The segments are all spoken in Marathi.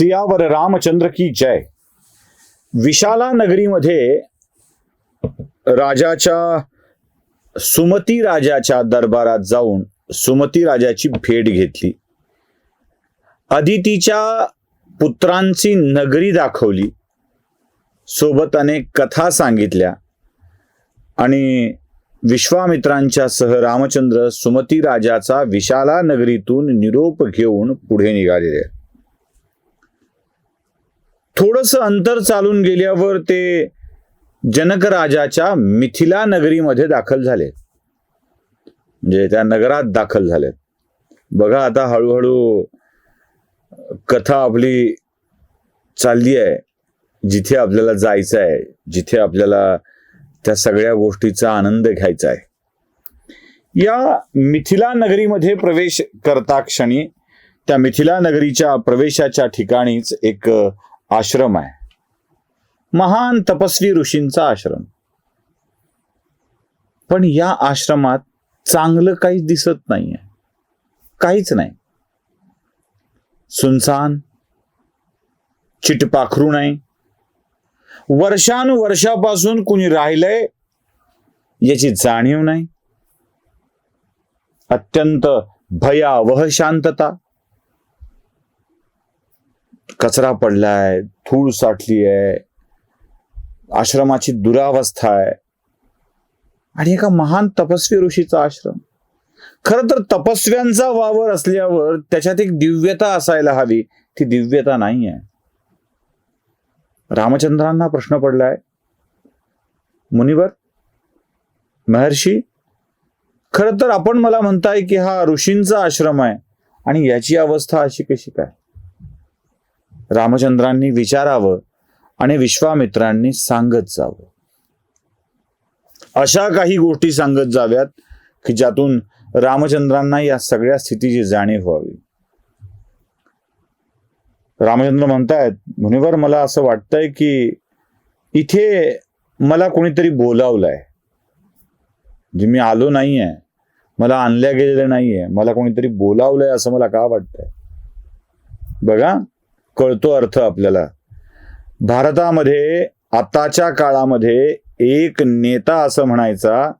सियावर रामचंद्र की जय. विशाला नगरीमध्ये राजाच्या सुमती राजाच्या दरबारात जाऊन सुमती राजाची भेट घेतली. अदितीच्या पुत्रांची नगरी दाखवली. सोबत अनेक कथा सांगितल्या. आणि विश्वामित्रांच्या सह रामचंद्र सुमती राजाचा विशाला नगरीतून निरोप घेऊन पुढे निघालेले. थोडस अंतर चालून गेल्यावर ते जनक राजाच्या मिथिला नगरीमध्ये दाखल झाले. म्हणजे त्या नगरात दाखल झाले. बघा आता हळूहळू कथा आपली चालली आहे. जिथे आपल्याला जायचं आहे जिथे आपल्याला त्या सगळ्या गोष्टीचा आनंद घ्यायचा आहे. या मिथिला नगरीमध्ये प्रवेश करता क्षणी त्या मिथिला नगरीच्या प्रवेशाच्या ठिकाणीच एक आश्रम आहे. महान तपस्वी ऋषींचा आश्रम. पण या आश्रमात चांगलं काहीच दिसत नाहीये. काहीच नाही. सुनसान चिटपाखरू नाही. वर्षानुवर्षापासून कुणी राहिलंय याची जाणीव नाही. अत्यंत भयावह शांतता. कचरा पडलाय धूळ साठली आहे आश्रमाची दुरावस्था आहे. आणि एका महान तपस्वी ऋषीचा आश्रम. खर तर तपस्व्यांचा वावर असल्यावर त्याच्यात एक दिव्यता असायला हवी. ती दिव्यता नाही आहे रामचंद्रांना प्रश्न पडलाय. मुनिवर महर्षी खर तर आपण मला म्हणताय की हा ऋषींचा आश्रम आहे आणि याची अवस्था अशी कशी काय? रामचंद्रांनी विचारावं आणि विश्वामित्रांनी सांगत जावं. अशा काही गोष्टी सांगत जाव्यात की ज्यातून रामचंद्रांना या सगळ्या स्थितीची जाणीव व्हावी. रामचंद्र म्हणतायत मुनिवर मला असं वाटतंय की इथे मला कोणीतरी बोलावलंय. जे मी आलो नाहीये मला आणल्या गेलेलं नाहीये मला कोणीतरी बोलावलंय असं मला का वाटतंय? बघा कळतो अर्थ आपल्याला. भारतामध्ये आताच्या काळामध्ये एक नेता असं म्हणायचा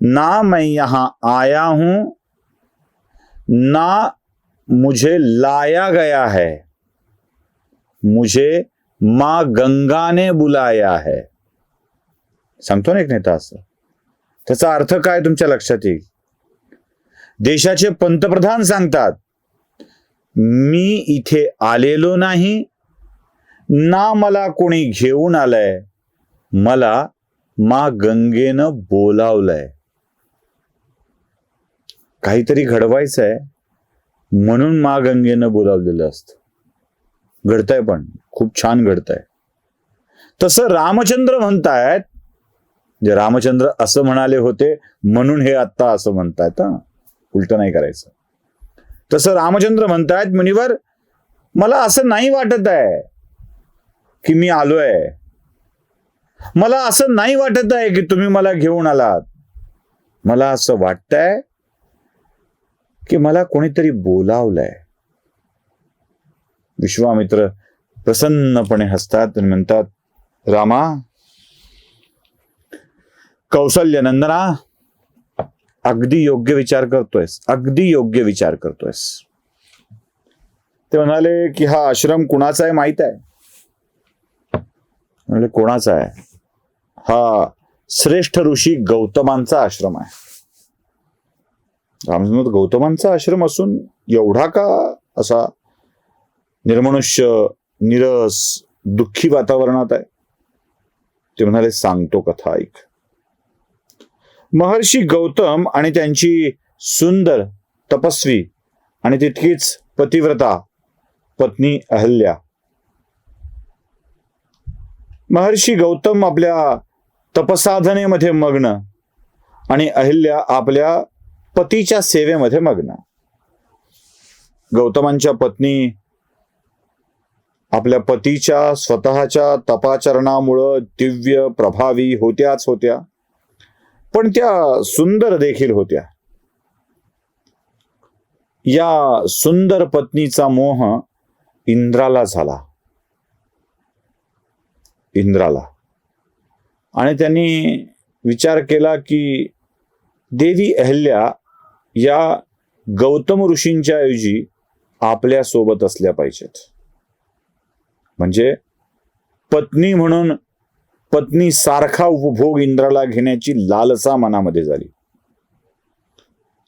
ना मैं यहां आया हूं ना मुझे लाया गया है मुझे माँ गंगा ने बुलाया है. सांगतो ना एक नेता असं. त्याचा अर्थ काय तुमच्या लक्षात येईल? देशाचे पंतप्रधान सांगतात मी इथे आलेलो नाही ना मला कोणी घेऊन आलंय मला मा गंगेनं बोलावलंय. काहीतरी घडवायचंय म्हणून मा गंगेनं बोलावलेलं असतं. घडतंय पण खूप छान घडतंय. तसं रामचंद्र म्हणतायत जे रामचंद्र असं म्हणाले होते म्हणून हे आत्ता असं म्हणतायत हा. उलट नाही करायचं. तसं रामचंद्र म्हणतायत मुनिवर मला असं नाही वाटत आहे की मी आलोय. मला असं नाही वाटत आहे की तुम्ही मला घेऊन आलात. मला असं वाटतंय की मला कोणीतरी बोलावलंय. विश्वामित्र प्रसन्नपणे हसतात आणि म्हणतात रामा कौशल्य नंदना अगदी योग्य विचार करतोयस. अगदी योग्य विचार करतोयस. ते म्हणाले की हा आश्रम कुणाचा आहे माहीत आहे? म्हणजे कोणाचा आहे? हा श्रेष्ठ ऋषी गौतमांचा आश्रम आहे. रामचंद्र गौतमांचा आश्रम असून एवढा का असा निर्मनुष्य निरस दुःखी वातावरणात आहे? ते म्हणाले सांगतो कथा ऐक. महर्षी गौतम आणि त्यांची सुंदर तपस्वी आणि तितकीच पतिव्रता पत्नी अहल्या. महर्षी गौतम आपल्या तपसाधनेमध्ये मग्न आणि अहिल्या आपल्या पतीच्या सेवेमध्ये मग्न. गौतमांच्या पत्नी आपल्या पतीच्या स्वतःच्या तपाचरणामुळं दिव्य प्रभावी होत्याच होत्या. पण त्या सुंदर देखील होत्या. या सुंदर पत्नीचा मोह इंद्राला झाला. इंद्राला. आणि त्यांनी विचार केला की देवी अहल्या या गौतम ऋषींच्या ऐवजी आपल्यासोबत असल्या पाहिजेत. म्हणजे पत्नी म्हणून पत्नी सारखा उपभोग इंद्राला घेण्याची लालसा मनामध्ये झाली.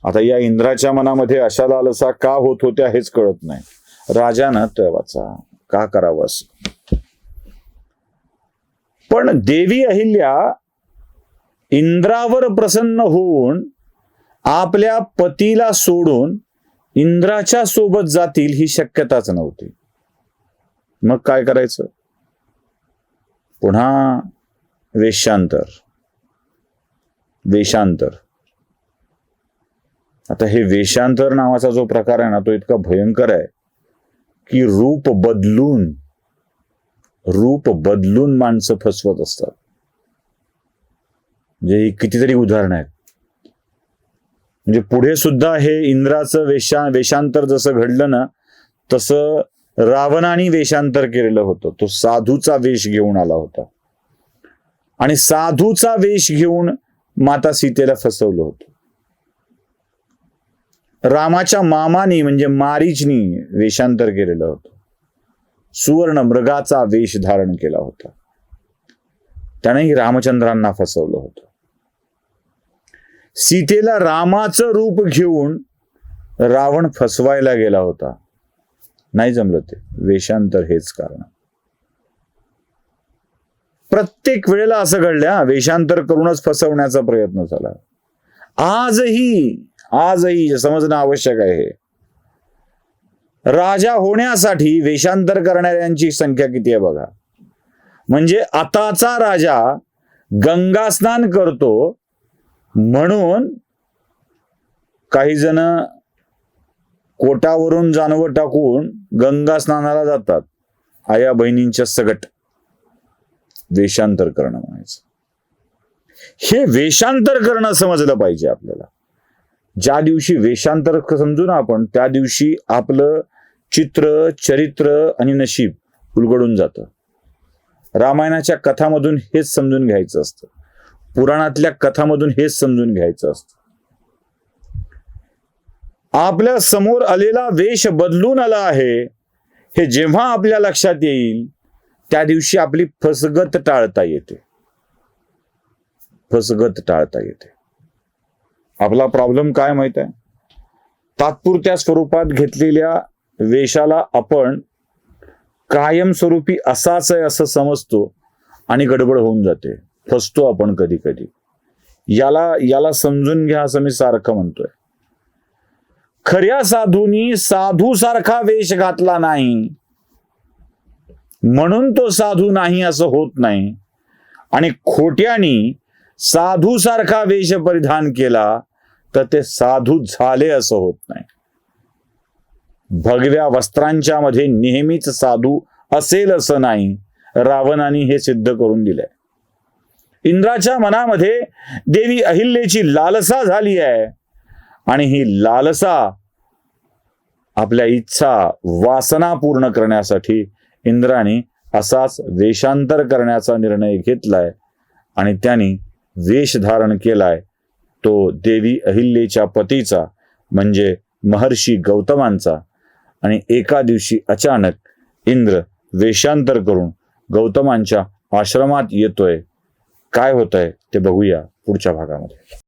आता या इंद्राच्या मनामध्ये अशा लालसा का होत होत्या हेच कळत नाही. राजानं तेव्हाचा का करावं असं? पण देवी अहिल्या इंद्रावर प्रसन्न होऊन आपल्या पतीला सोडून इंद्राच्या सोबत जातील ही शक्यताच नव्हती. मग काय करायचं? पुन्हा वेशांतर. वेशांतर. आता हे वेशांतर नावाचा जो प्रकार आहे ना तो इतका भयंकर आहे की रूप बदलून रूप बदलून माणसं फसवत असतात. म्हणजे ही कितीतरी उदाहरणं आहेत. म्हणजे पुढे सुद्धा हे इंद्राचं वेशा वेशांतर जसं घडलं ना तसं रावणाने वेशांतर केलेलं होतं. तो साधूचा वेश घेऊन आला होता. आणि साधूचा वेश घेऊन माता सीतेला फसवलं होतं. रामाच्या मामानी म्हणजे मारीचनी वेशांतर केलेलं होतं. सुवर्ण मृगाचा वेश धारण केला होता. त्यानेही रामचंद्रांना फसवलं होतं. सीतेला रामाचं रूप घेऊन रावण फसवायला गेला होता. नाही जमलं ते. वेशांतर हेच कारण. प्रत्येक वेळेला असं घडलं वेषांतर करूनच फसवण्याचा प्रयत्न झाला. आजही आजही समजणं आवश्यक आहे राजा होण्यासाठी वेषांतर करणाऱ्यांची संख्या किती आहे बघा. म्हणजे आताचा राजा गंगा स्नान करतो म्हणून काही जण कोटावरून जानवं टाकून गंगा स्नानाला जातात. आया बहिणींच्या सगट. वेशांतर करणं म्हणायचं. हे वेशांतर करणं समजलं पाहिजे आपल्याला. ज्या दिवशी वेशांतर समजू ना आपण त्या दिवशी आपलं चित्र चरित्र आणि नशीब उलगडून जातं. रामायणाच्या कथामधून हेच समजून घ्यायचं असतं. पुराणातल्या कथामधून हेच समजून घ्यायचं असतं. आपल्यासमोर आलेला वेश बदलून आला आहे हे जेव्हा आपल्या लक्षात येईल त्या दिवशी आपली फसगत टाळता येते. फसगत टाळता येते. आपला प्रॉब्लेम काय माहीत आहे? तात्पुरत्या स्वरूपात घेतलेल्या वेशाला आपण कायमस्वरूपी असाच आहे असं समजतो आणि गडबड होऊन जाते. फसतो आपण कधी कधी याला याला समजून घ्या असं मी सारखं म्हणतोय. खऱ्या साधूनी साधू सारखा वेश घातला नाही. म्हणून तो साधू नाही असं होत नाही. आणि खोट्यानी साधू सारखा वेश परिधान केला तर ते साधू झाले असं होत नाही. भगव्या वस्त्रांच्या मध्ये नेहमीच साधू असेल असं नाही रावणाने हे सिद्ध करून दिलंय. इंद्राच्या मनामध्ये देवी अहिल्याची लालसा झाली आहे. आणि ही लालसा आपल्या इच्छा वासना पूर्ण करण्यासाठी इंद्राने असाच वेशांतर करण्याचा निर्णय घेतलाय आणि त्यांनी वेश धारण केलाय. तो देवी अहिल्येच्या पतीचा म्हणजे महर्षी गौतमांचा. आणि एका दिवशी अचानक इंद्र वेशांतर करून गौतमांच्या आश्रमात येतोय. काय होतंय ते बघूया पुढच्या भागामध्ये.